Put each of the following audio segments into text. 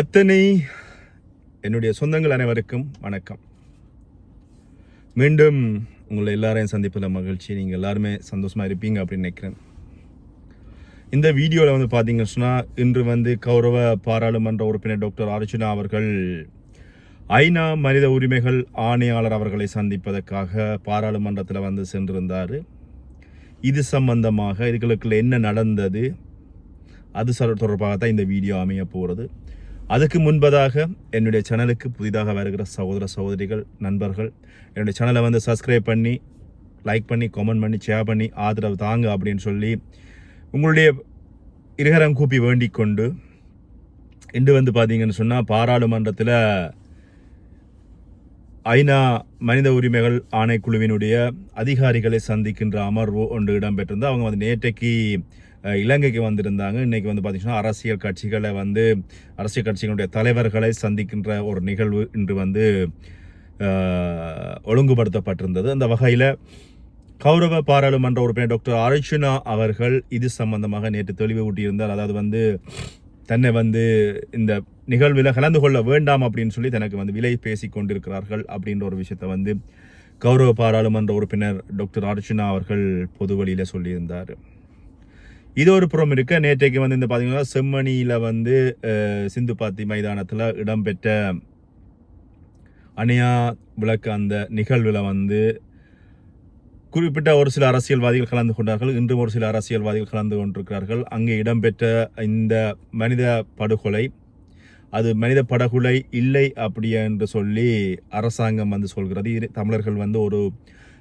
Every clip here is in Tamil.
அத்தனை என்னுடைய சொந்தங்கள் அனைவருக்கும் வணக்கம். மீண்டும் உங்களை எல்லாரையும் சந்திப்பதில் மகிழ்ச்சி. நீங்கள் எல்லாருமே சந்தோஷமாக இருப்பீங்க அப்படின்னு நினைக்கிறேன். இந்த வீடியோவில் வந்து பார்த்தீங்கன்னு சொன்னால் இன்று வந்து கௌரவ பாராளுமன்ற உறுப்பினர் டாக்டர் அர்ஜுனா அவர்கள் ஐநா மனித உரிமைகள் ஆணையாளர் அவர்களை சந்திப்பதற்காக பாராளுமன்றத்தில் வந்து சென்றிருந்தார். இது சம்பந்தமாக இதுகளுக்குள்ள என்ன நடந்தது அது தொடர்பாக தான் இந்த வீடியோ அமைய போகிறது அதுக்கு முன்பதாக என்னுடைய சேனலுக்கு புதிதாக வருகிற சகோதர சகோதரிகள் நண்பர்கள் என்னுடைய சேனலை வந்து சப்ஸ்கிரைப் பண்ணி லைக் பண்ணி கமெண்ட் பண்ணி ஷேர் பண்ணி ஆதரவு தாங்க அப்படின்னு சொல்லி உங்களுடைய இருகரம் கூப்பி வேண்டிக் கொண்டு இன்று வந்து பார்த்தீங்கன்னு சொன்னால் பாராளுமன்றத்தில் ஐநா மனித உரிமைகள் ஆணைக்குழுவினுடைய அதிகாரிகளை சந்திக்கின்ற அமர்வு ஒன்று இடம்பெற்றிருந்தால் அவங்க வந்து நேற்றைக்கு இலங்கைக்கு வந்திருந்தாங்க. இன்றைக்கி வந்து பார்த்திங்கன்னா அரசியல் கட்சிகளை வந்து அரசியல் கட்சிகளுடைய தலைவர்களை சந்திக்கின்ற ஒரு நிகழ்வு இன்று வந்து ஒழுங்குபடுத்தப்பட்டிருந்தது. அந்த வகையில் கௌரவ பாராளுமன்ற உறுப்பினர் டாக்டர் அர்ச்சுனா அவர்கள் இது சம்பந்தமாக நேற்று தெளிவு ஊட்டியிருந்தார். அதாவது வந்து தன்னை வந்து இந்த நிகழ்வில் கலந்து கொள்ள வேண்டாம் அப்படின்னு சொல்லி தனக்கு வந்து விலை பேசி கொண்டிருக்கிறார்கள் அப்படின்ற ஒரு விஷயத்தை வந்து கௌரவ பாராளுமன்ற உறுப்பினர் டாக்டர் அர்ச்சுனா அவர்கள் பொது வழியில் சொல்லியிருந்தார். இது ஒரு புறம் இருக்க. நேற்றைக்கு வந்து இந்த பார்த்தீங்கன்னா செம்மணியில் வந்து அஹ், சிந்து பாத்தி மைதானத்தில் இடம்பெற்ற அணியா விளக்கு அந்த நிகழ்வில் வந்து குறிப்பிட்ட ஒரு சில அரசியல்வாதிகள் கலந்து கொண்டார்கள். இன்றும் ஒரு சில அரசியல்வாதிகள் கலந்து கொண்டிருக்கிறார்கள். அங்கே இடம்பெற்ற இந்த மனித படுகொலை அது மனித படுகொலை இல்லை அப்படி என்று சொல்லி அரசாங்கம் வந்து சொல்கிறது. இது தமிழர்கள் வந்து ஒரு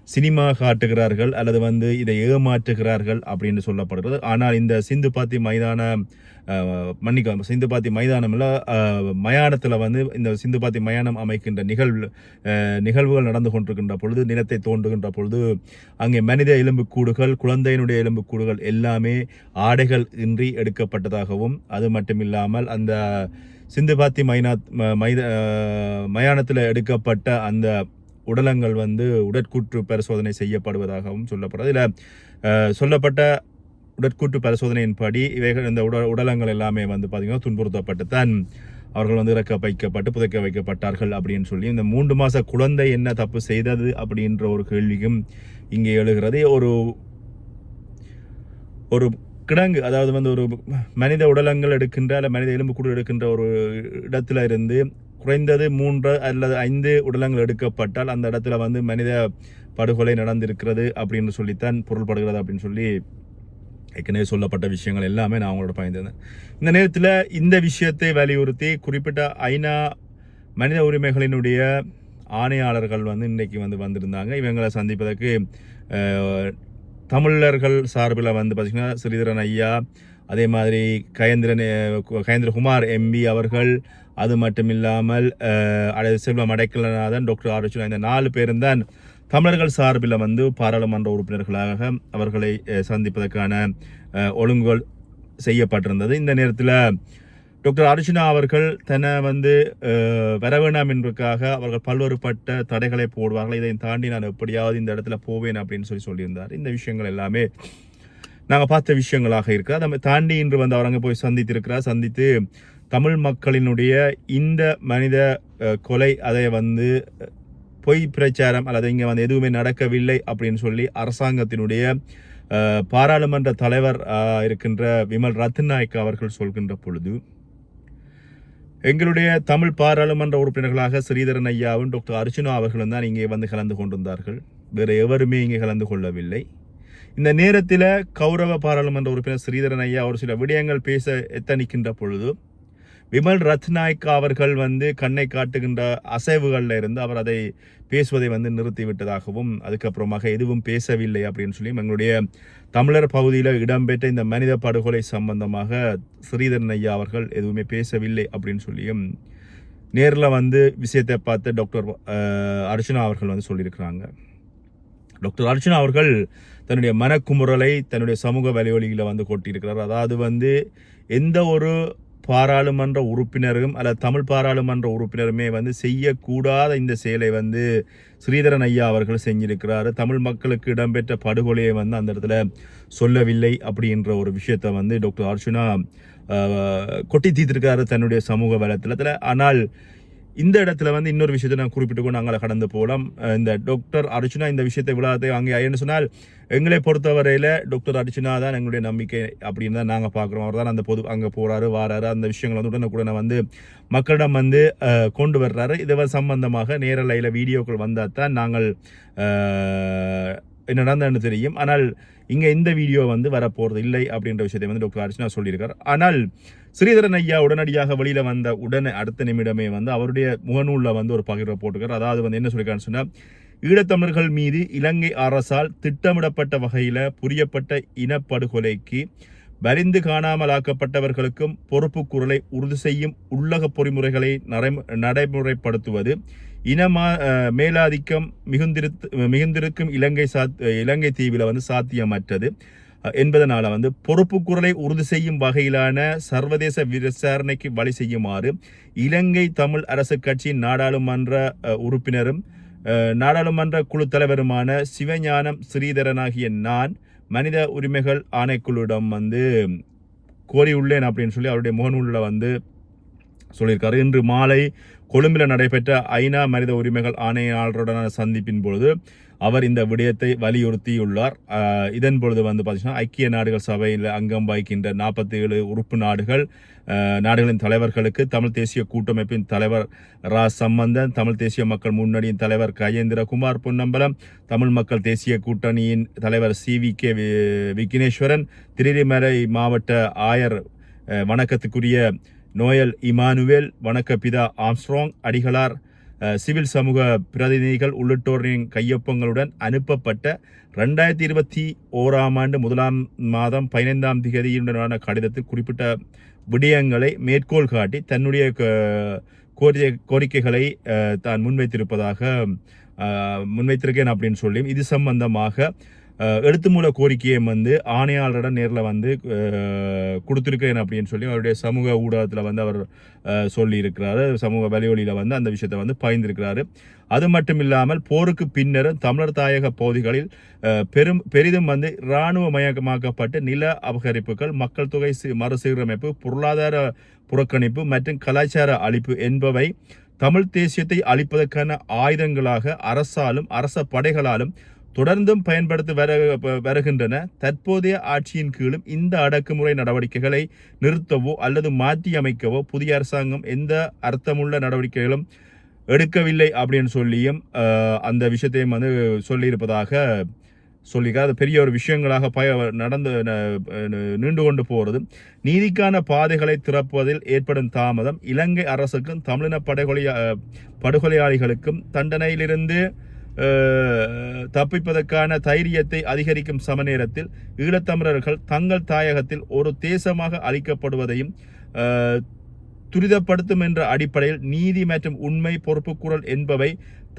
சினிமா காட்டுகிறார்கள் அல்லது வந்து இதை ஏமாற்றுகிறார்கள் அப்படின்னு சொல்லப்படுகிறது. ஆனால் இந்த சிந்து பாத்தி மைதான மன்னிக்க சிந்து பாத்தி மைதானம்ல மயானத்தில் வந்து இந்த சிந்து பாத்தி மயானம் அமைக்கின்ற நிகழ்வு நிகழ்வுகள் நடந்து கொண்டிருக்கின்ற பொழுது நிலத்தை தோன்றுகின்ற பொழுது அங்கே மனித எலும்புக்கூடுகள் குழந்தையினுடைய எலும்புக்கூடுகள் எல்லாமே ஆடைகள் இன்றி எடுக்கப்பட்டதாகவும் அது மட்டுமில்லாமல் அந்த சிந்துபாத்தி மைனாத் மைனா மைத மயானத்தில் எடுக்கப்பட்ட அந்த உடலங்கள் வந்து உடற்கூற்று பரிசோதனை செய்யப்படுவதாகவும் சொல்லப்படுறது இதில் சொல்லப்பட்ட உடற்கூற்று பரிசோதனையின்படி இவைகள் இந்த உட உடலங்கள் எல்லாமே வந்து பார்த்திங்கன்னா துன்புறுத்தப்பட்டுத்தான் அவர்கள் வந்து இறக்க வைக்கப்பட்டு புதைக்க வைக்கப்பட்டார்கள் அப்படின்னு சொல்லி இந்த மூன்று மாத குழந்தை என்ன தப்பு செய்தது அப்படின்ற ஒரு கேள்வியும் இங்கே எழுகிறது. ஒரு ஒரு கிடங்கு அதாவது வந்து ஒரு மனித உடலங்கள் எடுக்கின்ற அல்ல மனித எலும்புக்கூடு எடுக்கின்ற ஒரு இடத்துல இருந்து குறைந்தது மூன்று அல்லது ஐந்து உடலங்கள் எடுக்கப்பட்டால் அந்த இடத்துல வந்து மனித படுகொலை நடந்திருக்கிறது அப்படின்னு சொல்லித்தான் பொருள்படுகிறது அப்படின்னு சொல்லி ஏற்கனவே சொல்லப்பட்ட விஷயங்கள் எல்லாமே நான் அவங்களோட பயந்துருந்தேன் இந்த நேரத்தில் இந்த விஷயத்தை வலியுறுத்தி குறிப்பிட்ட ஐநா மனித உரிமைகளினுடைய ஆணையாளர்கள் வந்து இன்றைக்கி வந்து வந்திருந்தாங்க. இவங்களை சந்திப்பதற்கு தமிழர்கள் சார்பில் வந்து பார்த்திங்கன்னா ஸ்ரீதரன் ஐயா அதே மாதிரி கயந்திரன் கயந்திரகுமார் எம்பி அவர்கள் அது மட்டும் இல்லாமல் அடைய செல்வம் அடைக்கலநாதன் டாக்டர் ஆரோக்கியம் இந்த நாலு பேரும் தான் தமிழர்கள் சார்பில் வந்து பாராளுமன்ற உறுப்பினர்களாக அவர்களை சந்திப்பதற்கான ஒழுங்குகள் செய்யப்பட்டிருந்தது. இந்த நேரத்தில் டாக்டர் அர்ஜுனா அவர்கள் தன்னை வந்து அஹ், வர வேண்டாம் என்பதற்காக அவர்கள் பல்வேறுபட்ட தடைகளை போடுவார்கள். இதை தாண்டி நான் எப்படியாவது இந்த இடத்துல போவேன் அப்படின்னு சொல்லி சொல்லியிருந்தார். இந்த விஷயங்கள் எல்லாமே நாங்கள் பார்த்த விஷயங்களாக இருக்குது அதை தாண்டி இன்று வந்து அவர் அங்கே போய் சந்தித்திருக்கிறார். சந்தித்து தமிழ் மக்களினுடைய இந்த மனித கொலை அதை வந்து பொய் பிரச்சாரம் அல்லது இங்கே வந்து எதுவுமே நடக்கவில்லை அப்படின்னு சொல்லி அரசாங்கத்தினுடைய பாராளுமன்ற தலைவர் இருக்கின்ற விமல் ரத்நாயக் அவர்கள் சொல்கின்ற பொழுது எங்களுடைய தமிழ் பாராளுமன்ற உறுப்பினர்களாக ஸ்ரீதரன் ஐயாவும் டாக்டர் அர்ஜுனா அவர்களும் தான் இங்கே வந்து கலந்து கொண்டிருந்தார்கள். வேறு எவருமே இங்கே கலந்து கொள்ளவில்லை. இந்த நேரத்தில் கௌரவ பாராளுமன்ற உறுப்பினர் ஸ்ரீதரன் ஐயா ஒரு சில விடயங்கள் பேச எத்தனிக்கின்ற பொழுது விமல் ரத்நாயக் அவர்கள் வந்து கண்ணை காட்டுகின்ற அசைவுகளில் இருந்து அவர் அதை பேசுவதை வந்து நிறுத்திவிட்டதாகவும் அதுக்கப்புறமாக எதுவும் பேசவில்லை அப்படின்னு சொல்லி எங்களுடைய தமிழர் பகுதியில் இடம்பெற்ற இந்த மனித படுகொலை சம்பந்தமாக ஸ்ரீதரன் ஐயா அவர்கள் எதுவுமே பேசவில்லை அப்படின்னு சொல்லியும் நேரில் வந்து விஷயத்தை பார்த்து டாக்டர் அர்ச்சனா அவர்கள் வந்து சொல்லியிருக்கிறாங்க. டாக்டர் அர்ச்சனா அவர்கள் தன்னுடைய மனக்குமுறலை தன்னுடைய சமூக வலைவலியில் வந்து கொட்டியிருக்கிறார். அதாவது வந்து எந்த ஒரு பாராளுமன்ற உறுப்பினரும் அல்லது தமிழ் பாராளுமன்ற உறுப்பினருமே வந்து செய்யக்கூடாத இந்த செயலை வந்து ஸ்ரீதரன் ஐயா அவர்கள் செஞ்சிருக்கிறாரு. தமிழ் மக்களுக்கு இடம்பெற்ற படுகொலையை வந்து அந்த இடத்துல சொல்லவில்லை அப்படின்ற ஒரு விஷயத்தை வந்து டாக்டர் அர்ச்சுனா கொட்டி தீர்த்திருக்காரு தன்னுடைய சமூக வலைத்தளத்தில். ஆனால் இந்த இடத்துல வந்து இன்னொரு விஷயத்தை நான் குறிப்பிட்டுக்கோ நாங்கள் கடந்து போகலாம். இந்த டாக்டர் அர்ச்சுனா இந்த விஷயத்தை விழாத்தை அங்கே ஐயன்னு சொன்னால் எங்களை பொறுத்தவரையில் டாக்டர் அர்ச்சுனா தான் எங்களுடைய நம்பிக்கை அப்படின்னு தான் நாங்கள் பார்க்குறோம். அவர் தான் அந்த பொது அங்கே போகிறாரு வாராரு அந்த விஷயங்கள் வந்து உடனுக்குடனே வந்து மக்களிடம் வந்து கொண்டு வர்றாரு. இது சம்பந்தமாக நேரலையில் வீடியோக்கள் வந்தால் தான் நாங்கள் நடந்ததுன்னு தெரியும். ஆனால் இங்கே இந்த வீடியோ வந்து வரப்போகிறது இல்லை அப்படின்ற விஷயத்தை வந்து டாக்டர் அர்ச்சனா சொல்லியிருக்கார். ஆனால் ஸ்ரீதரன் ஐயா உடனடியாக வெளியில் வந்த உடனே அடுத்த நிமிடமே வந்து அவருடைய முகநூலில் வந்து ஒரு பகிர்வை போட்டுக்கார் அதாவது வந்து என்ன சொல்லியிருக்காருன்னு சொன்னால் ஈழத்தமிழர்கள் மீது இலங்கை அரசால் திட்டமிடப்பட்ட வகையில் புரியப்பட்ட இனப்படுகொலைக்கு வரிந்து காணாமலாக்கப்பட்டவர்களுக்கும் பொறுப்பு குரலை உறுதி செய்யும் உள்ளக பொறிமுறைகளை நடைமுறைப்படுத்துவது இனமா மேலாதிக்கம் மிகுந்திருத்து மிகுந்திருக்கும் இலங்கை சாத் இலங்கை தீவில் வந்து சாத்தியமற்றது. என்பதனால் வந்து பொறுப்பு குரலை உறுதி செய்யும் வகையிலான சர்வதேச விசாரணைக்கு வழி செய்யுமாறு இலங்கை தமிழ் அரசு கட்சியின் நாடாளுமன்ற உறுப்பினரும் நாடாளுமன்ற குழு தலைவருமான சிவஞானம் ஸ்ரீதரனாகிய நான் மனித உரிமைகள் ஆணைக்குழுவிடம் வந்து கோரியுள்ளேன் அப்படின்னு சொல்லி அவருடைய முகநூலில் வந்து சொல்லியிருக்காரு. இன்று மாலை கொழும்பில் நடைபெற்ற ஐநா மனித உரிமைகள் ஆணையாளருடனான சந்திப்பின் பொழுது அவர் இந்த விடயத்தை வலியுறுத்தியுள்ளார். இதன் பொழுது வந்து பார்த்தீங்கன்னா ஐக்கிய நாடுகள் சபையில் அங்கம் வகிக்கின்ற நாற்பத்தி ஏழு உறுப்பு நாடுகள் நாடுகளின் தலைவர்களுக்கு தமிழ் தேசிய கூட்டமைப்பின் தலைவர் ரா. சம்பந்தன் தமிழ் தேசிய மக்கள் முன்னணியின் தலைவர் கஜேந்திரகுமார் பொன்னம்பலம் தமிழ் மக்கள் தேசிய கூட்டணியின் தலைவர் C. V. K. Wigneswaran Tirunelveli மாவட்ட ஆயர் வணக்கத்துக்குரிய நோயல் இமானுவேல் வணக்க பிதா ஆம்ஸ்ட்ராங் அடிகளார் சிவில் சமூக பிரதிநிதிகள் உள்ளிட்டோரின் கையொப்பங்களுடன் அனுப்பப்பட்ட ரெண்டாயிரத்தி இருபத்தி ஓராம் ஆண்டு முதலாம் மாதம் பதினைந்தாம் திகதியுடனான கடிதத்தில் குறிப்பிட்ட விடயங்களை மேற்கோள் காட்டி தன்னுடைய கோரிய கோரிக்கைகளை தான் முன்வைத்திருப்பதாக முன்வைத்திருக்கேன் அப்படின்னு சொல்லி இது சம்பந்தமாக எழுத்து மூல கோரிக்கையை வந்து ஆணையாளரிடம் நேரில் வந்து கொடுத்துருக்கேன் அப்படின்னு சொல்லி அவருடைய சமூக ஊடகத்தில் வந்து அவர் சொல்லியிருக்கிறாரு. சமூக வலியொலியில் வந்து அந்த விஷயத்தை வந்து பகிர்ந்திருக்கிறாரு. அது மட்டும் இல்லாமல் போருக்கு பின்னரும் தமிழர் தாயக பகுதிகளில் பெரும் பெரிதும் வந்து இராணுவ மயமாக்கப்பட்ட நில அபகரிப்புகள் மக்கள் தொகை மறுசீரமைப்பு பொருளாதார புறக்கணிப்பு மற்றும் கலாச்சார அழிப்பு என்பவை தமிழ் தேசியத்தை அழிப்பதற்கான ஆயுதங்களாக அரசாலும் அரச படைகளாலும் தொடர்ந்தும் பயன்படுத்தி வர வருகின்றன. தற்போதைய ஆட்சியின் கீழும் இந்த அடக்குமுறை நடவடிக்கைகளை நிறுத்தவோ அல்லது மாற்றி அமைக்கவோ புதிய அரசாங்கம் எந்த அர்த்தமுள்ள நடவடிக்கைகளும் எடுக்கவில்லை அப்படின்னு சொல்லியும் அந்த விஷயத்தையும் வந்து சொல்லியிருப்பதாக சொல்லியிருக்கார். அது பெரிய ஒரு விஷயங்களாக பய நடந்து நீண்டு கொண்டு போகிறது நீதிக்கான பாதைகளை திறப்பதில் ஏற்படும் தாமதம் இலங்கை அரசுக்கும் தமிழின படுகொலை படுகொலையாளிகளுக்கும் தண்டனையிலிருந்து தப்பிப்பதற்கான தைரியத்தை அதிகரிக்கும் சமநேரத்தில் ஈழத்தமிழர்கள் தங்கள் தாயகத்தில் ஒரு தேசமாக அளிக்கப்படுவதையும் துரிதப்படுத்தும் என்ற அடிப்படையில் நீதி மற்றும் உண்மை பொறுப்புக்குரல் என்பவை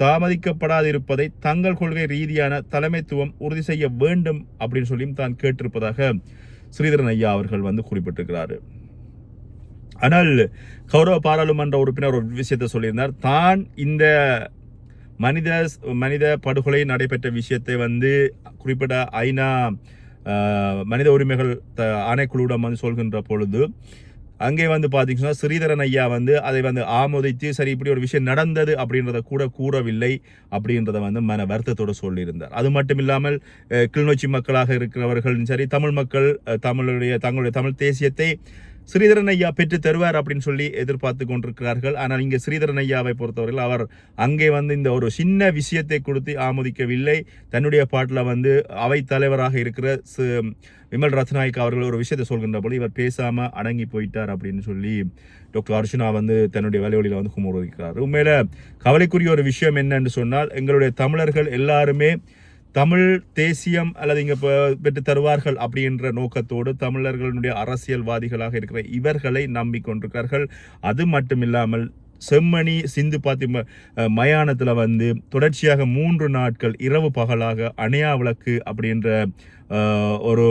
தாமதிக்கப்படாதிருப்பதை தங்கள் கொள்கை ரீதியான தலைமைத்துவம் உறுதி செய்ய வேண்டும் அப்படின்னு சொல்லியும் தான் கேட்டிருப்பதாக ஸ்ரீதரன் ஐயா அவர்கள் வந்து குறிப்பிட்டிருக்கிறாரு. ஆனால் கௌரவ பாராளுமன்ற உறுப்பினர் ஒரு விஷயத்தை சொல்லியிருந்தார். தான் இந்த மனித மனித படுகொலை நடைபெற்ற விஷயத்தை வந்து குறிப்பிட்ட ஐநா மனித உரிமைகள் த- ஆணைக்குழுவிடம் வந்து சொல்கின்ற பொழுது அங்கே வந்து பார்த்தீங்கன்னா ஸ்ரீதரன் ஐயா வந்து அதை வந்து ஆமோதித்து சரி இப்படி ஒரு விஷயம் நடந்தது அப்படின்றத கூட கூறவில்லை அப்படின்றத வந்து மன வருத்தத்தோடு சொல்லியிருந்தார். அது மட்டும் இல்லாமல் கிளிநொச்சி மக்களாக இருக்கிறவர்களும் சரி தமிழ் மக்கள் தமிழுடைய தங்களுடைய தமிழ் தேசியத்தை ஸ்ரீதரன் ஐயா பெற்று தருவார் அப்படின்னு சொல்லி எதிர்பார்த்து கொண்டிருக்கிறார்கள். ஆனால் இங்கே ஸ்ரீதரன் ஐயாவை பொறுத்தவரையில் அவர் அங்கே வந்து இந்த ஒரு சின்ன விஷயத்தை கொடுத்து ஆமோதிக்கவில்லை. தன்னுடைய பாட்டில் வந்து அவை தலைவராக இருக்கிற சு- விமல் ரத்நாயக் அவர்கள் ஒரு விஷயத்தை சொல்கின்ற போது இவர் பேசாம அடங்கி போயிட்டார் அப்படின்னு சொல்லி டாக்டர் அர்ஜுனா வந்து தன்னுடைய வலைவழியில் வந்து குமுறுவிக்கிறார் உண்மையில் கவலைக்குரிய ஒரு விஷயம் என்னன்னு சொன்னால் எங்களுடைய தமிழர்கள் எல்லாருமே தமிழ் தேசியம் அல்லது இங்கே பெற்று தருவார்கள் அப்படின்ற நோக்கத்தோடு தமிழர்களுடைய அரசியல்வாதிகளாக இருக்கிற இவர்களை நம்பிக்கொண்டிருக்கிறார்கள் அது மட்டும் இல்லாமல் செம்மணி சிந்து பாத்தி ம- வந்து தொடர்ச்சியாக மூன்று நாட்கள் இரவு பகலாக அணையா விளக்கு அப்படின்ற ஒரு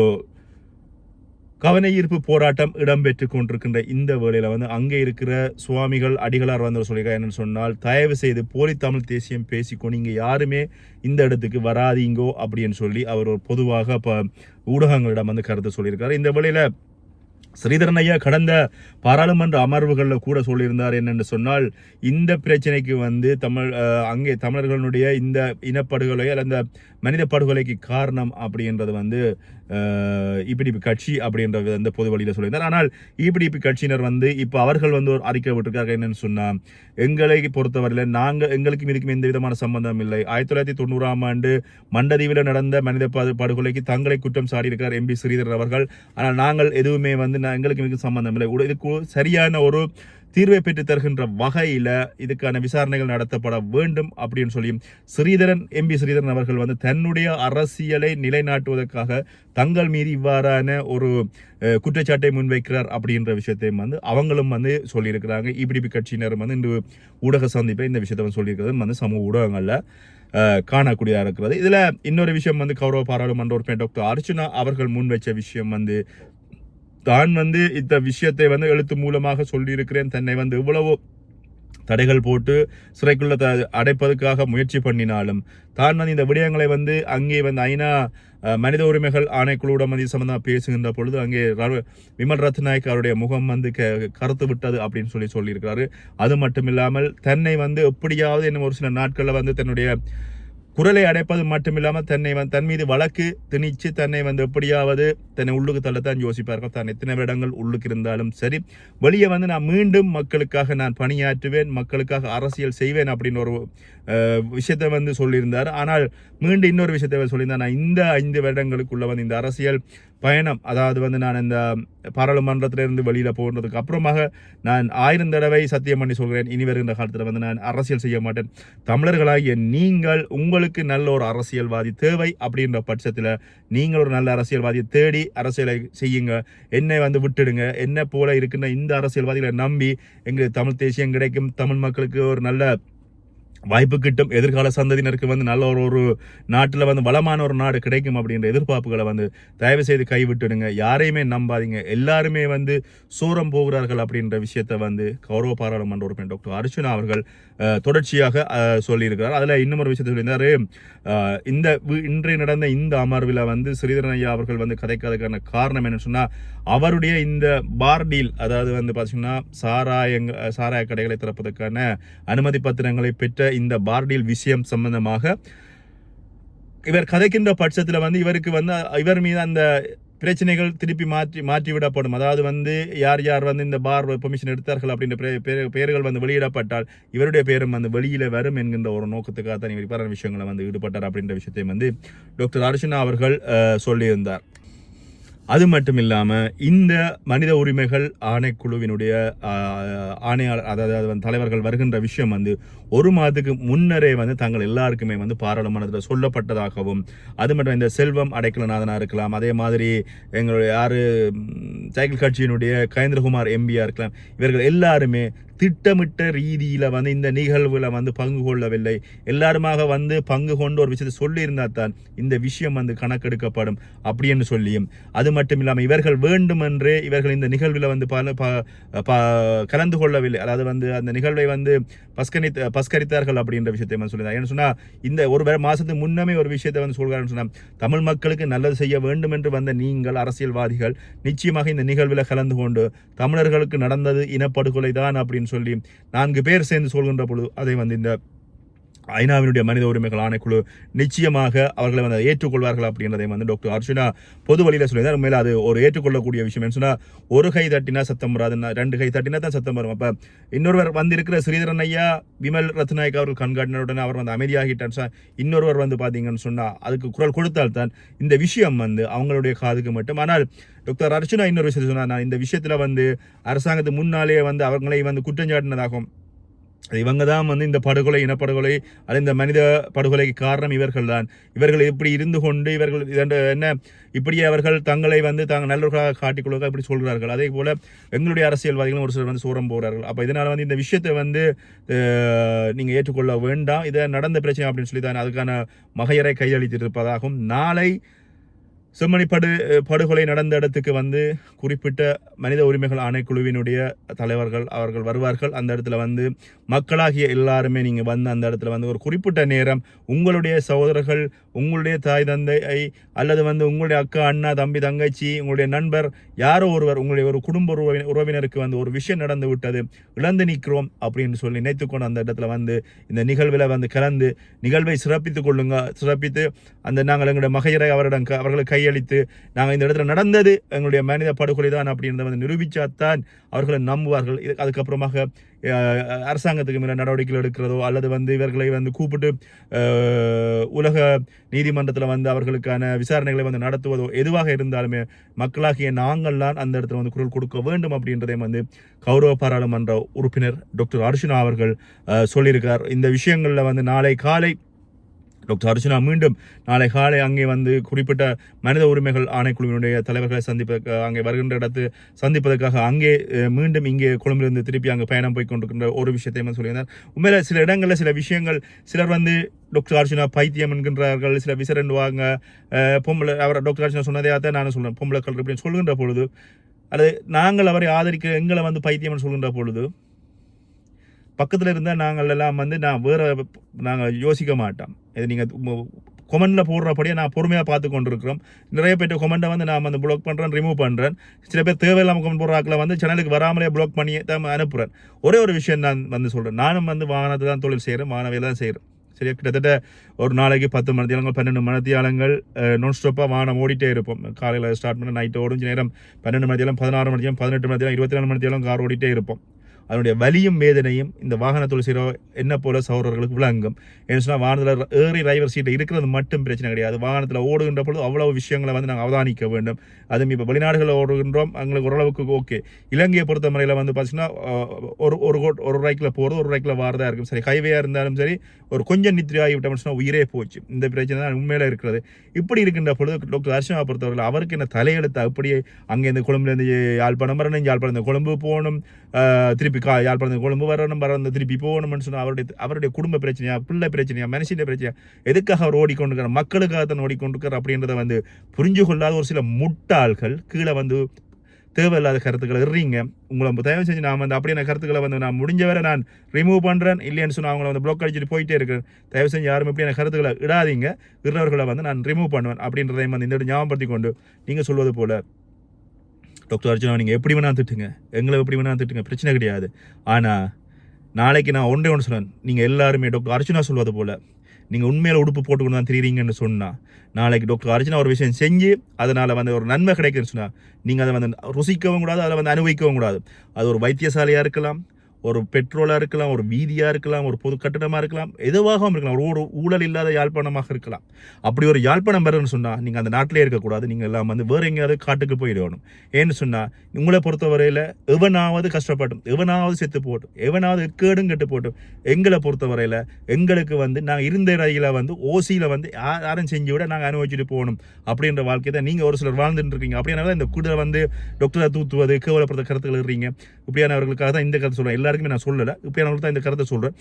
கவன ஈர்ப்பு போராட்டம் இடம்பெற்று கொண்டிருக்கின்ற இந்த வேளையில் வந்து அங்கே இருக்கிற சுவாமிகள் அடிகளார் வந்து சொல்லியிருக்காங்க என்னன்னு சொன்னால் தயவு செய்து போலி தமிழ் தேசியம் பேசிக்கோ இங்கே யாருமே இந்த இடத்துக்கு வராதீங்கோ அப்படின்னு சொல்லி அவர் ஒரு பொதுவாக இப்போ ஊடகங்களிடம் வந்து கருத்து சொல்லியிருக்காரு. இந்த வேளையில் ஸ்ரீதரன் ஐயா கடந்த பாராளுமன்ற அமர்வுகளில் கூட சொல்லியிருந்தார் என்னென்னு சொன்னால் இந்த பிரச்சனைக்கு வந்து தமிழ் அங்கே தமிழர்களுடைய இந்த இனப்படுகொலை அல்ல இந்த மனித படுகொலைக்கு காரணம் அப்படின்றது வந்து இபிடிபி கட்சி அப்படின்றது அந்த பொது வழியில் சொல்லியிருந்தார். ஆனால் இபிடிபி கட்சியினர் வந்து இப்போ அவர்கள் வந்து ஒரு அறிக்கை விட்டுருக்காங்க என்னன்னு சொன்னால் எங்களை பொறுத்தவரையில் நாங்கள் எங்களுக்கும் இதுக்கும் எந்த விதமான சம்பந்தம் இல்லை. ஆயிரத்தி தொள்ளாயிரத்தி தொண்ணூறாம் ஆண்டு மண்டதீவில் நடந்த மனித பாது படுகொலைக்கு தங்களை குற்றம் சாட்டியிருக்கிறார் எம்பி ஸ்ரீதர் அவர்கள். ஆனால் நாங்கள் எதுவுமே வந்து நான் எங்களுக்கு இதுக்கும் சம்பந்தம் இல்லை. உட- இதுக்கு சரியான ஒரு தீர்வை பெற்று தருகின்ற வகையில் இதுக்கான விசாரணைகள் நடத்தப்பட வேண்டும் அப்படின்னு சொல்லி ஸ்ரீதரன் எம்பி ஸ்ரீதரன் அவர்கள் வந்து தன்னுடைய அரசியலை நிலைநாட்டுவதற்காக தங்கள் மீது இவ்வாறான ஒரு குற்றச்சாட்டை முன்வைக்கிறார் அப்படின்ற விஷயத்தையும் வந்து அவங்களும் வந்து சொல்லியிருக்கிறாங்க. இபிடிபி கட்சியினரும் வந்து இன்று ஊடக சந்திப்பை இந்த விஷயத்தை வந்து சொல்லியிருக்கிறது வந்து சமூக ஊடகங்களில் காணக்கூடியதாக இருக்கிறது. இதில் இன்னொரு விஷயம் வந்து கௌரவ பாராளுமன்ற உறுப்பினர் டாக்டர் அர்ச்சுனா அவர்கள் முன் வச்ச விஷயம் வந்து தான் வந்து இந்த விஷயத்தை வந்து எழுத்து மூலமாக சொல்லியிருக்கிறேன். தன்னை வந்து இவ்வளவு தடைகள் போட்டு சிறைக்குள்ள த அடைப்பதற்காக முயற்சி பண்ணினாலும் தான் வந்து இந்த விடயங்களை வந்து அங்கே வந்து ஐநா மனித உரிமைகள் ஆணைக்குழுவிடம் வந்து சம்பந்தமாக பேசுகின்ற பொழுது அங்கே ர- விமல் ரத்நாயக் அவருடைய முகம் வந்து க கருத்து விட்டது அப்படின்னு சொல்லி சொல்லியிருக்கிறாரு. அது மட்டும் இல்லாமல் தன்னை வந்து எப்படியாவது இன்னும் ஒரு சில நாட்களில் வந்து தன்னுடைய குரலை அடைப்பது மட்டுமில்லாமல் தன்னை வந்து தன் மீது வழக்கு திணிச்சு தன்னை வந்து எப்படியாவது தன்னை உள்ளுக்கு தள்ளத்தான் யோசிப்பார்கள். தான் எத்தனை இடங்கள் உள்ளுக்கு இருந்தாலும் சரி வெளியே வந்து நான் மீண்டும் மக்களுக்காக நான் பணியாற்றுவேன் மக்களுக்காக அரசியல் செய்வேன் அப்படின்னு ஒரு விஷயத்தை வந்து சொல்லியிருந்தார். ஆனால் மீண்டும் இன்னொரு விஷயத்தை சொல்லியிருந்தார். நான் இந்த ஐந்து வருடங்களுக்குள்ள வந்து இந்த அரசியல் பயணம் அதாவது வந்து நான் இந்த பாராளுமன்றத்திலிருந்து வெளியில் போகிறதுக்கு அப்புறமாக நான் ஆயிரம் தடவை சத்தியம் பண்ணி சொல்கிறேன். இனி வருகின்ற காலத்தில் வந்து நான் அரசியல் செய்ய மாட்டேன். தமிழர்களாகிய நீங்கள் உங்களுக்கு நல்ல ஒரு அரசியல்வாதி தேவை அப்படின்ற பட்சத்தில் நீங்கள் ஒரு நல்ல அரசியல்வாதியை தேடி அரசியலை செய்யுங்க. என்னை வந்து விட்டுடுங்க. என்ன போல இருக்கின்ற இந்த அரசியல்வாதிகளை நம்பி எங்களுக்கு தமிழ் தேசியம் கிடைக்கும். தமிழ் மக்களுக்கு ஒரு நல்ல வாய்ப்பு கிட்டும் எதிர்கால சந்ததியினருக்கு வந்து நல்ல ஒரு ஒரு நாட்டில் வந்து வளமான ஒரு நாடு கிடைக்கும் அப்படின்ற எதிர்பார்ப்புகளை வந்து தயவு செய்து கைவிட்டுடுங்க. யாரையுமே நம்பாதீங்க. எல்லாருமே வந்து சூரம் போகிறார்கள் அப்படின்ற விஷயத்தை வந்து கௌரவ பாராளுமன்ற உறுப்பினர் டாக்டர் அர்ச்சுனா அவர்கள் தொடர்ச்சியாக சொல்லியிருக்கிறார். அதில் இன்னும் ஒரு விஷயத்தை சொல்லியிருந்தார். இந்த வி- இன்றைய நடந்த இந்த அமர்வில் வந்து ஸ்ரீதரன் ஐயா அவர்கள் வந்து கதைக்காததுக்கான காரணம் என்னன்னு சொன்னால் அவருடைய இந்த பார் டீல் அதாவது வந்து பார்த்தீங்கன்னா சாராயங்க சாராய கடைகளை திறப்பதற்கான அனுமதி பத்திரங்களை பெற்ற இந்த பார்டில் விஷயம் சம்பந்தமாக இவர் கதைக்கின்ற பட்சத்தில் வந்து இவருக்கு வந்து இவர் மீது அந்த பிரச்சனைகள் திருப்பி மாற்றி மாற்றி விடப்படும் அதாவது வந்து யார் யார் வந்து இந்த பார் பெர்மிஷன் எடுத்தார்கள் அப்படின்ற பெயர் பெயர்கள் வந்து வெளியிடப்பட்டால் இவருடைய பேரும் வந்து வெளியில் வரும் என்கின்ற ஒரு நோக்கத்துக்காக தான் இவர் விஷயங்களை வந்து ஈடுபட்டார் அப்படின்ற விஷயத்தையும் வந்து டாக்டர் அர்ச்சனா அவர்கள் சொல்லியிருந்தார். அது மட்டும் இல்லாமல் இந்த மனித உரிமைகள் ஆணைக்குழுவினுடைய ஆணையாளர் அதாவது தலைவர்கள் வருகின்ற விஷயம் வந்து ஒரு மாதத்துக்கு முன்னரே வந்து தங்கள் எல்லாருக்குமே வந்து பாராளுமன்றத்தில் சொல்லப்பட்டதாகவும் அது மட்டும் இந்த செல்வம் அடைக்கலநாதனாக இருக்கலாம் அதே மாதிரி எங்களுடைய யாரு சைக்கிள் கட்சியினுடைய கயேந்திரகுமார் எம்பியாக இருக்கலாம் இவர்கள் எல்லாருமே திட்டமிட்ட ரீதியில் வந்து இந்த நிகழ்வுல வந்து பங்கு கொள்ளவில்லை. எல்லாருமாக வந்து பங்கு கொண்டு ஒரு விஷயத்தை சொல்லியிருந்தால் தான் இந்த விஷயம் வந்து கணக்கெடுக்கப்படும் அப்படின்னு சொல்லியும் அது மட்டும் இல்லாமல் இவர்கள் வேண்டுமென்றே இவர்கள் இந்த நிகழ்வில் வந்து பல ப- ப- கலந்து கொள்ளவில்லை. அதாவது வந்து அந்த நிகழ்வை வந்து பஸ்கனி பஸ்கரித்தார்கள் அப்படின்ற விஷயத்தை வந்து சொல்லியிருந்தார் ஏன்னு சொன்னால் இந்த ஒரு மாதத்துக்கு முன்னமே ஒரு விஷயத்தை வந்து சொல்கிறாருன்னு சொன்னால் தமிழ் மக்களுக்கு நல்லது செய்ய வேண்டும் என்று வந்த நீங்கள் அரசியல்வாதிகள் நிச்சயமாக இந்த நிகழ்வில் கலந்து கொண்டு தமிழர்களுக்கு நடந்தது இனப்படுகொலை தான் அப்படின்னு சொல்லி நான்கு பேர் சேர்ந்து சொல்கின்ற பொழுது அதை வந்து இந்த ஐநாவினுடைய மனித உரிமைகள் ஆணைக்குழு நிச்சயமாக அவர்களை வந்து ஏற்றுக்கொள்வார்கள் அப்படின்றதை வந்து டாக்டர் அர்ஜுனா பொது வழியில் சொல்லியிருந்தார். உண்மையில அது ஒரு ஏற்றுக்கொள்ளக்கூடிய விஷயம். என்ன சொன்னால் ஒரு கை தட்டினா சத்தம் வராது ரெண்டு கை தட்டினா தான் சத்தம் வரும். அப்போ இன்னொருவர் வந்திருக்கிற ஸ்ரீதரன் ஐயா விமல் ரத்நாயக் அவர்கள் கண்காட்டினருடன் அவர் வந்து அமைதியாகிட்டார் சார் இன்னொருவர் வந்து பார்த்தீங்கன்னு சொன்னால் அதுக்கு குரல் கொடுத்தால்தான் இந்த விஷயம் வந்து அவங்களுடைய காதுக்கு மட்டும். ஆனால் டாக்டர் அர்ச்சுனா இன்னொரு விஷயத்தை சொன்னார். நான் இந்த விஷயத்தில் வந்து அரசாங்கத்து முன்னாலே வந்து அவர்களை வந்து குற்றஞ்சாட்டினதாகும் இவங்க தான் வந்து இந்த படுகொலை இனப்படுகொலை அது இந்த மனித படுகொலைக்கு காரணம் இவர்கள் தான் இவர்கள் இப்படி இருந்து கொண்டு இவர்கள் என்ன இப்படியே அவர்கள் தங்களை வந்து தாங்கள் நல்லவர்களாக காட்டிக்கொள்வதாக இப்படி சொல்கிறார்கள். அதே போல் எங்களுடைய அரசியல்வாதிகளும் ஒரு சிலர் வந்து சூரம் போகிறார்கள் அப்போ இதனால் வந்து இந்த விஷயத்தை வந்து நீங்கள் ஏற்றுக்கொள்ள வேண்டாம். இதை நடந்த பிரச்சனை அப்படின்னு சொல்லி தான் அதுக்கான மகையரை கையளித்திருப்பதாகவும் நாளை செம்மணி படு படுகொலை நடந்த இடத்துக்கு வந்து குறிப்பிட்ட மனித உரிமைகள் ஆணைக்குழுவினுடைய தலைவர்கள் அவர்கள் வருவார்கள். அந்த இடத்துல வந்து மக்களாகிய எல்லாருமே நீங்கள் வந்து அந்த இடத்துல வந்து ஒரு குறிப்பிட்ட நேரம் உங்களுடைய சகோதரர்கள் உங்களுடைய தாய் தந்தை அல்லது வந்து உங்களுடைய அக்கா அண்ணா தம்பி தங்கச்சி உங்களுடைய நண்பர் யாரோ ஒருவர் உங்களுடைய ஒரு குடும்ப உறவின உறவினருக்கு வந்து ஒரு விஷயம் நடந்து விட்டது இழந்து நிற்கிறோம் அப்படின்னு சொல்லி நினைத்துக்கொண்டு அந்த இடத்துல வந்து இந்த நிகழ்வில் வந்து கலந்து நிகழ்வை சிறப்பித்துக் கொள்ளுங்க சிறப்பித்து அந்த நாங்கள் எங்களுடைய மகையரை அவரிடம் அவர்களுக்கு கை கையளித்து நாங்கள் இந்த இடத்துல நடந்தது எங்களுடைய மனித படுகொலை தான் அப்படின்றத வந்து நிரூபித்தாத்தான் அவர்களை நம்புவார்கள். இது அதுக்கப்புறமாக அரசாங்கத்துக்கு மேலே நடவடிக்கைகள் எடுக்கிறதோ அல்லது வந்து இவர்களை வந்து கூப்பிட்டு உலக நீதிமன்றத்தில் வந்து அவர்களுக்கான விசாரணைகளை வந்து நடத்துவதோ எதுவாக இருந்தாலுமே மக்களாகிய நாங்கள்தான் அந்த இடத்துல வந்து குரல் கொடுக்க வேண்டும் அப்படின்றதையும் வந்து கௌரவ பாராளுமன்ற உறுப்பினர் டாக்டர் அர்ஷுனா அவர்கள் சொல்லியிருக்கார். இந்த விஷயங்களில் வந்து நாளை காலை டாக்டர் அர்ச்சனா மீண்டும் நாளை காலை அங்கே வந்து குறிப்பிட்ட மனித உரிமைகள் ஆணைக்குழுவினுடைய தலைவர்களை சந்திப்பதற்கு அங்கே வருகின்ற இடத்து சந்திப்பதற்காக அங்கே மீண்டும் இங்கே கொழும்பிலிருந்து திருப்பி அங்கே பயணம் போய் கொண்டிருக்கின்ற ஒரு விஷயத்தையும் சொல்லியிருந்தார் உண்மையில் சில இடங்களில் சில விஷயங்கள் சிலர் வந்து டாக்டர் அர்ச்சனா பைத்தியம் என்கின்றார்கள் சில விசரண்டுவாங்க பொம்பளை அவர் டாக்டர் அர்ச்சனா சொன்னதையாக தான் நான் சொல்கிறேன் பொம்பளை கல் அப்படின்னு சொல்கின்ற பொழுது அல்லது நாங்கள் அவரை ஆதரிக்க எங்களை வந்து பைத்தியம்னு சொல்கின்ற பொழுது பக்கத்தில் இருந்தால் நாங்கள் எல்லாம் வந்து நான் வேறு நாங்கள் யோசிக்க மாட்டோம். இது நீங்கள் கொமெண்டில் போடுறபடியே நான் பொறுமையாக பார்த்து கொண்டிருக்கிறோம். நிறைய பேர் கொமெண்டை வந்து நான் வந்து ப்ளாக் பண்ணுறேன் ரிமூவ் பண்ணுறேன் சில பேர் தேவையில்லாமல் கொமெண்ட் போடுறாக்கில் வந்து சேனலுக்கு வராமலே ப்ளாக் பண்ணி தான் அனுப்புகிறேன் ஒரே ஒரு விஷயம் நான் வந்து சொல்கிறேன் நானும் வந்து வாகனத்தை தான் தொழில் செய்கிறேன் வாகனவையில் தான் செய்கிறேன் சரியா? கிட்டத்தட்ட ஒரு நாளைக்கு பத்து மணித்தியாலங்கள் பன்னெண்டு மணித்தியாலங்கள் நான் ஸ்டாப்பாக வாகனம் ஓடிட்டே இருப்போம். காலையில் ஸ்டார்ட் பண்ண நைட்டு ஓடும் நேரம் பன்னெண்டு மணித்தியாலம் பதினாறு மணித்தியாலம் பதினெட்டு மணித்தியாலம் இருபத்தி நாலு மணித்தியாலம் கார் ஓடிட்டே இருப்போம். அதனுடைய வலியும் வேதனையும் இந்த வாகன தொழில் செய்கிற என்ன போல சௌரர்களுக்கு விளங்கும்? ஏன்னு சொன்னால் வாகனத்தில் ஏறி டிரைவர் சீட்டில் இருக்கிறது மட்டும் பிரச்சனை கிடையாது. வாகனத்தில் ஓடுகின்ற பொழுது அவ்வளவு விஷயங்களை வந்து நாங்கள் அவதானிக்க வேண்டும். அதுவும் இப்போ வெளிநாடுகளில் ஓடுகின்றோம் எங்களுக்கு ஓரளவுக்கு ஓகே. இலங்கையை பொறுத்த முறையில் வந்து பார்த்தீங்கன்னா ஒரு ஒரு கோட் ஒரு ரூபாய்க்கில் போகிறது ஒரு ரைக்கில் வாரதாக இருக்கும். சரி ஹைவேயாக இருந்தாலும் சரி ஒரு கொஞ்சம் நித்திரி ஆகிவிட்டோம்னு சொன்னால் உயிரே போச்சு. இந்த பிரச்சனை தான் உண்மையில இருக்கிறது. இப்படி இருக்கின்ற பொழுது டாக்டர் ஹர்ஷனா பொறுத்தவரையில் அவருக்கு என்ன தலையெழுத்து அப்படியே அங்கே இந்த கொழும்புலேருந்து யாழ்ப்பாணம் வரணும் யாழ்ப்பாணம் இந்த கொழும்பு போகணும் திருப்பி கா யாழ்ப்பாணம் கொழும்பு வரணும் வரணும் திருப்பி போகணும்னு சொன்னால் அவருடைய அவருடைய குடும்ப பிரச்சனையா பிள்ளை பிரச்சனையா மனுஷன் பிரச்சனையா எதுக்காக அவர் ஓடிக்கொண்டிருக்கிறார் மக்களுக்காக தான் ஓடிக்கொண்டிருக்கிறார் அப்படின்றத வந்து புரிஞ்சு கொள்ளாத ஒரு சில முட்டாள்கள் கீழே வந்து தேவையில்லாத கருத்துக்களை எறீங்க உங்களை தயவு செஞ்சு நான் வந்து அப்படியான கருத்துக்களை வந்து நான் முடிஞ்ச வரை நான் ரிமூவ் பண்ணுறேன் இல்லைன்னு சொன்னால் அவங்கள வந்து ப்ளாக் அடிச்சுட்டு போயிட்டே இருக்கிறேன். தயவு செஞ்சு யாரும் இப்படியான கருத்துக்களை இடாதீங்க. இருந்தவர்களை வந்து நான் ரிமூவ் பண்ணுவேன் அப்படின்றதையும் வந்து இந்த ஞாபகப்படுத்தி கொண்டு நீங்கள் சொல்வது போல் டாக்டர் அர்ஜுனா நீங்கள் எப்படி வேணா திட்டுங்க. எங்களை எப்படி வேணா திட்டுங்க. பிரச்சனை கிடையாது. ஆனால் நாளைக்கு நான் ஒன்றே ஒன்று சொன்னேன். நீங்கள் எல்லாருமே டாக்டர் அர்ஜுனா சொல்வது போல் நீங்கள் உண்மையில் உடுப்பு போட்டுக்கொண்டு தான் தெரியுறீங்கன்னு சொன்னால் நாளைக்கு டாக்டர் அர்ச்சனா ஒரு விஷயம் செஞ்சு அதனால் வந்து ஒரு நன்மை கிடைக்குன்னு சொன்னால் நீங்கள் அதை வந்து ருசிக்கவும் கூடாது அதை வந்து அனுபவிக்கவும் கூடாது. அது ஒரு வைத்தியசாலையாக இருக்கலாம் ஒரு பெட்ரோலாக இருக்கலாம் ஒரு வீதியாக இருக்கலாம் ஒரு பொது கட்டடமாக இருக்கலாம் எதுவாகவும் இருக்கலாம் ஒரு ஒரு ஊழல் இல்லாத யாழ்ப்பாணமாக இருக்கலாம். அப்படி ஒரு யாழ்ப்பாணம் வரும்னு சொன்னால் நீங்கள் அந்த நாட்டிலே இருக்கக்கூடாது நீங்கள் எல்லாம் வந்து வேறு எங்கேயாவது காட்டுக்கு போயிடணும் ஏன்னு சொன்னால் உங்களை பொறுத்தவரையில் எவனாவது கஷ்டப்பட்டும் எவனாவது செத்து போட்டும் எவனாவது கேடும் கெட்டு போட்டும் எங்களை பொறுத்தவரையில் எங்களுக்கு வந்து நாங்கள் இருந்த இடையில வந்து ஓசியில் வந்து யாரும் செஞ்சு விட நாங்கள் அனுபவிச்சுட்டு போகணும் அப்படின்ற வாழ்க்கை தான் நீங்கள் ஒரு சிலர் வாழ்ந்துட்டு இருக்கீங்க. அப்படின்னால இந்த கூட வந்து டாக்டரை தூத்துவது கேவலப்படுத்த கருத்துக்கள் இருக்கிறீங்க இப்படியானவர்களுக்காக தான் இந்த கருத்து சொல்கிறேன் யாருக்குமே நான் சொல்லலை. இப்படியானவர்களுக்கு தான் இந்த கருத்தை சொல்கிறேன்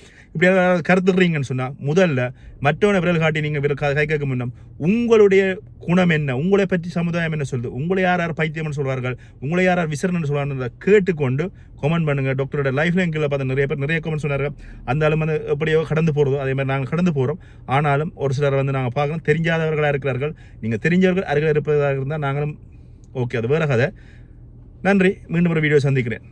யாராவது கருத்துறீங்கன்னு சொன்னால் முதல்ல மற்றவனை விரல் காட்டி நீங்கள் விரல் கை கேட்க முன்னம் உங்களுடைய குணம் என்ன? உங்களை பற்றி சமுதாயம் என்ன சொல்லுது? உங்களை யார் யார் பைத்தியம்னு சொல்வார்கள்? உங்களை யார் யார் விசரணன்னு சொல்வார்கள் கேட்டுக்கொண்டு கமெண்ட் பண்ணுங்க. டாக்டரோட லைஃப் லைங்கில் பார்த்து நிறைய பேர் நிறைய கமெண்ட் சொன்னார் அந்த அளவு வந்து எப்படியோ கடந்து போகிறதோ அதே மாதிரி நாங்கள் கடந்து போகிறோம் ஆனாலும் ஒரு சிலர் வந்து நாங்கள் பார்க்குறோம். தெரிஞ்சாதவர்களாக இருக்கிறார்கள். நீங்கள் தெரிஞ்சவர்கள் அருகில் இருப்பதாக இருந்தால் நாங்களும் ஓகே அது வேற கதை. நன்றி. மீண்டும் ஒரு வீடியோ சந்திக்கிறேன்.